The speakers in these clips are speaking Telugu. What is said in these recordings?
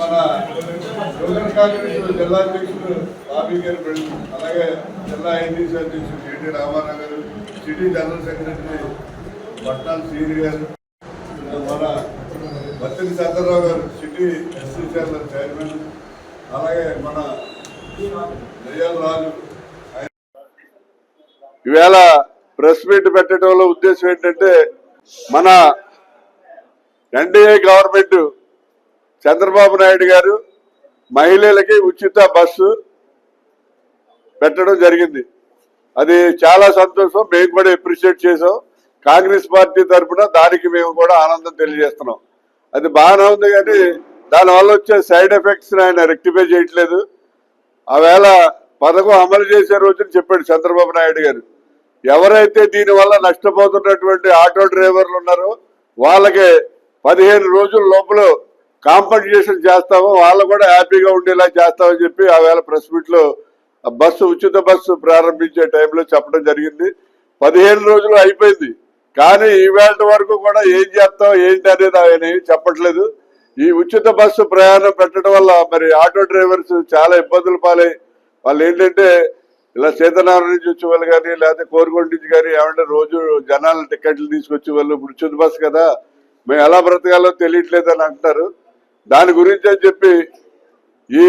మన యువజన జిల్లా అధ్యక్షుడు బాబీ గారు అలాగే జిల్లా ఐటీసీ అధ్యక్షుడు కేటీ రామారావు గారు city general secretary Patnal Srini గారు మన బత్తిని చంద్రరావు గారు సిటీ ఎస్సీ చైర్మన్ చైర్మన్ అలాగే మన దయ్యాల రాజు ఈవేళ ప్రెస్ మీట్ వల్ల ఉద్దేశం ఏంటంటే మన ఎన్డీఏ గవర్నమెంట్ చంద్రబాబు నాయుడు గారు మహిళలకి ఉచిత బస్సు పెట్టడం జరిగింది. అది చాలా సంతోషం. మేము కూడా అప్రిషియేట్ చేసాం కాంగ్రెస్ పార్టీ తరఫున దానికి మేము కూడా ఆనందం తెలియజేస్తున్నాం. అది బాగానే ఉంది కానీ దానివల్ల వచ్చే సైడ్ ఎఫెక్ట్స్ ఆయన రెక్టిఫై చేయట్లేదు. ఆవేళ పథకం అమలు చేసే రోజున చెప్పాడు చంద్రబాబు నాయుడు గారు. ఎవరైతే దీనివల్ల నష్టపోతున్నటువంటి ఆటో డ్రైవర్లు ఉన్నారో వాళ్ళకి పదిహేను రోజుల లోపల కాంపన్సేషన్ చేస్తాము వాళ్ళు కూడా హ్యాపీగా ఉండేలా చేస్తామని చెప్పి ఆవేళ ప్రెస్ మీట్లో ఆ బస్సు ఉచిత బస్సు ప్రారంభించే టైంలో చెప్పడం జరిగింది. పదిహేను రోజులు అయిపోయింది. కానీ ఈవేళ వరకు కూడా ఏం చేస్తాం ఏంటి అనేది ఆయన చెప్పట్లేదు. ఈ ఉచిత బస్సు ప్రయాణం పెట్టడం వల్ల మరి ఆటో డ్రైవర్స్ చాలా ఇబ్బందులు పాలై వాళ్ళు ఏంటంటే ఇలా సీతనారాయణ నుంచి వచ్చే వాళ్ళు కానీ లేకపోతే కోరుకొండ నుంచి కానీ ఏమంటే రోజు జనాల టికెట్లు తీసుకొచ్చే వాళ్ళు ఇప్పుడు ఉచిత బస్సు కదా మేము ఎలా బ్రతకాలో తెలియట్లేదు అని అంటున్నారు. దాని గురించి అని చెప్పి ఈ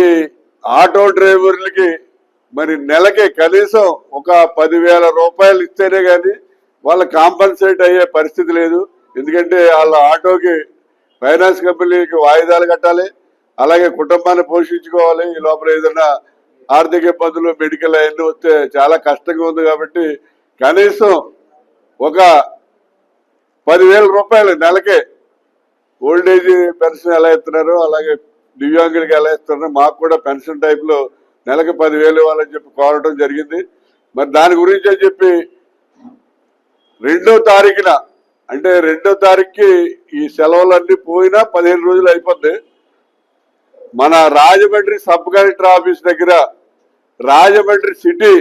ఆటో డ్రైవర్లకి మరి నెలకి కనీసం ఒక పదివేల రూపాయలు ఇస్తేనే కానీ వాళ్ళ కాంపన్సేట్ అయ్యే పరిస్థితి లేదు. ఎందుకంటే వాళ్ళ ఆటోకి ఫైనాన్స్ కంపెనీకి వాయిదాలు కట్టాలి. అలాగే కుటుంబాన్ని పోషించుకోవాలి. ఈ లోపల ఏదైనా ఆర్థిక ఇబ్బందులు మెడికల్ అవన్నీ వస్తే చాలా కష్టంగా ఉంది కాబట్టి కనీసం ఒక పదివేల రూపాయలు నెలకే. ఓల్డ్ ఏజ్ పెన్షన్ ఎలా ఇస్తున్నారు? అలాగే దివ్యాంగులకి ఎలా ఇస్తున్నారు? మాకు కూడా పెన్షన్ టైప్లో నెలకు పదివేలు ఇవ్వాలని చెప్పి కోరడం జరిగింది. మరి దాని గురించే చెప్పి రెండో తారీఖున అంటే రెండో తారీఖుకి ఈ సెలవులన్నీ పోయినా పదిహేను రోజులు అయిపోద్ది. మన రాజమండ్రి సబ్ కలెక్టర్ ఆఫీస్ దగ్గర రాజమండ్రి సిటీ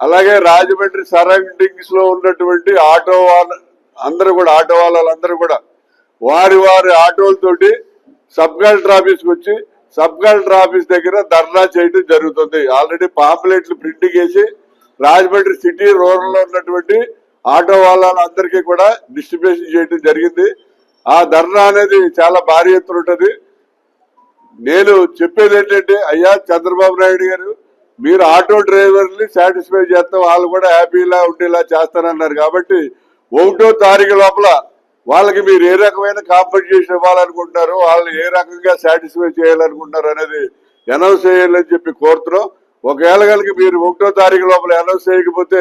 అలాగే రాజమండ్రి సరౌండింగ్స్లో ఉన్నటువంటి ఆటో వాళ్ళ అందరూ కూడా ఆటో వాళ్ళందరూ కూడా. వారి వారి ఆటోలతోటి సబ్ కలెక్టర్ ఆఫీస్కి వచ్చి సబ్ కలెక్టర్ ఆఫీస్ దగ్గర ధర్నా చేయడం జరుగుతుంది. ఆల్రెడీ పాంప్లెట్లు ప్రింటింగ్ వేసి రాజమండ్రి సిటీ రూరల్లో ఉన్నటువంటి ఆటో వాళ్ళందరికీ కూడా డిస్ట్రిబ్యూషన్ చేయడం జరిగింది. ఆ ధర్నా అనేది చాలా భారీ ఎత్తున ఉంటుంది. నేను చెప్పేది ఏంటంటే అయ్యా చంద్రబాబు నాయుడు గారు మీరు ఆటో డ్రైవర్ని సాటిస్ఫై చేస్తాం వాళ్ళు కూడా హ్యాపీలా ఉండేలా చేస్తారన్నారు కాబట్టి ఒకటో తారీఖు లోపల వాళ్ళకి మీరు ఏ రకమైన కాంపెన్సేషన్ ఇవ్వాలనుకుంటున్నారు వాళ్ళని ఏ రకంగా సాటిస్ఫై చేయాలనుకుంటున్నారు అనేది అనౌన్స్ చేయాలని చెప్పి కోరుతున్నాం. ఒకవేళ కనుక మీరు ఒకటో తారీఖు లోపల అనౌన్స్ చేయకపోతే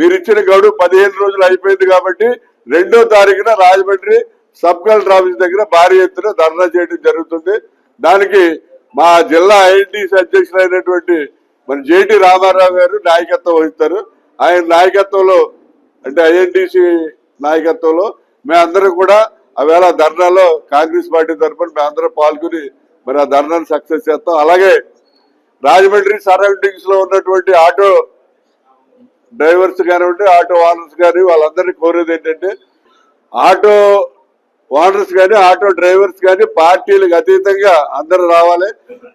మీరు ఇచ్చిన గడువు పదిహేను రోజులు అయిపోయింది కాబట్టి రెండో తారీఖున రాజమండ్రి సబ్ కలెక్టర్ ఆఫీస్ దగ్గర భారీ ఎత్తున ధర్నా చేయడం జరుగుతుంది. దానికి మా జిల్లా ఐఎన్టీసీ అధ్యక్షులైనటువంటి మన జేటి రామారావు గారు నాయకత్వం వహిస్తారు. ఆయన నాయకత్వంలో అంటే ఐఎన్టీసీ నాయకత్వంలో మేమందరం కూడా ఆవేళ ధర్నాలో కాంగ్రెస్ పార్టీ తరఫున మేమందరం పాల్గొని మరి ఆ ధర్నాను సక్సెస్ చేస్తాం. అలాగే రాజమండ్రి సరౌండింగ్స్లో ఉన్నటువంటి ఆటో డ్రైవర్స్ కానివ్వండి ఆటో ఓనర్స్ కానీ వాళ్ళందరినీ కోరేది ఏంటంటే ఆటో ఓనర్స్ కానీ ఆటో డ్రైవర్స్ కానీ పార్టీలకు అతీతంగా అందరూ రావాలి.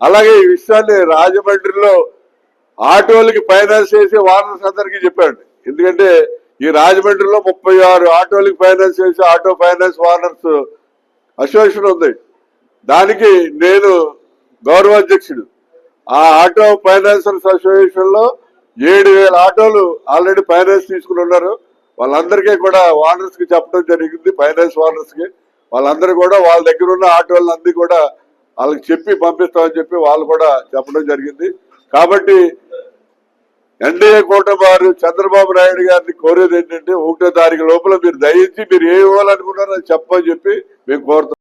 అలాగే ఈ విషయాన్ని రాజమండ్రిలో ఆటోలకి ఫైనాన్స్ చేసి ఓనర్స్ అందరికీ చెప్పాడు ఎందుకంటే ఈ రాజమండ్రిలో ముప్పై ఆరు ఆటోలకి ఫైనాన్స్ చేసి ఆటో ఫైనాన్స్ ఓనర్స్ అసోసియేషన్ ఉంది. దానికి నేను గౌరవ అధ్యక్షుడు. ఆ ఆటో ఫైనాన్సర్స్ అసోసియేషన్లో ఏడు వేల ఆటోలు ఆల్రెడీ ఫైనాన్స్ తీసుకుని ఉన్నారు. వాళ్ళందరికీ కూడా ఓనర్స్కి చెప్పడం జరిగింది ఫైనాన్స్ ఓనర్స్కి. వాళ్ళందరూ కూడా వాళ్ళ దగ్గర ఉన్న ఆటోలందరినీ కూడా వాళ్ళకి చెప్పి పంపిస్తామని చెప్పి వాళ్ళు కూడా చెప్పడం జరిగింది. కాబట్టి ఎన్డీఏ కూటమి వారు చంద్రబాబు నాయుడు గారిని కోరేది ఏంటంటే ఒకటో తారీఖు లోపల మీరు దయించి మీరు ఏ ఇవ్వాలనుకున్నారో చెప్పని చెప్పి మేము కోరుతాం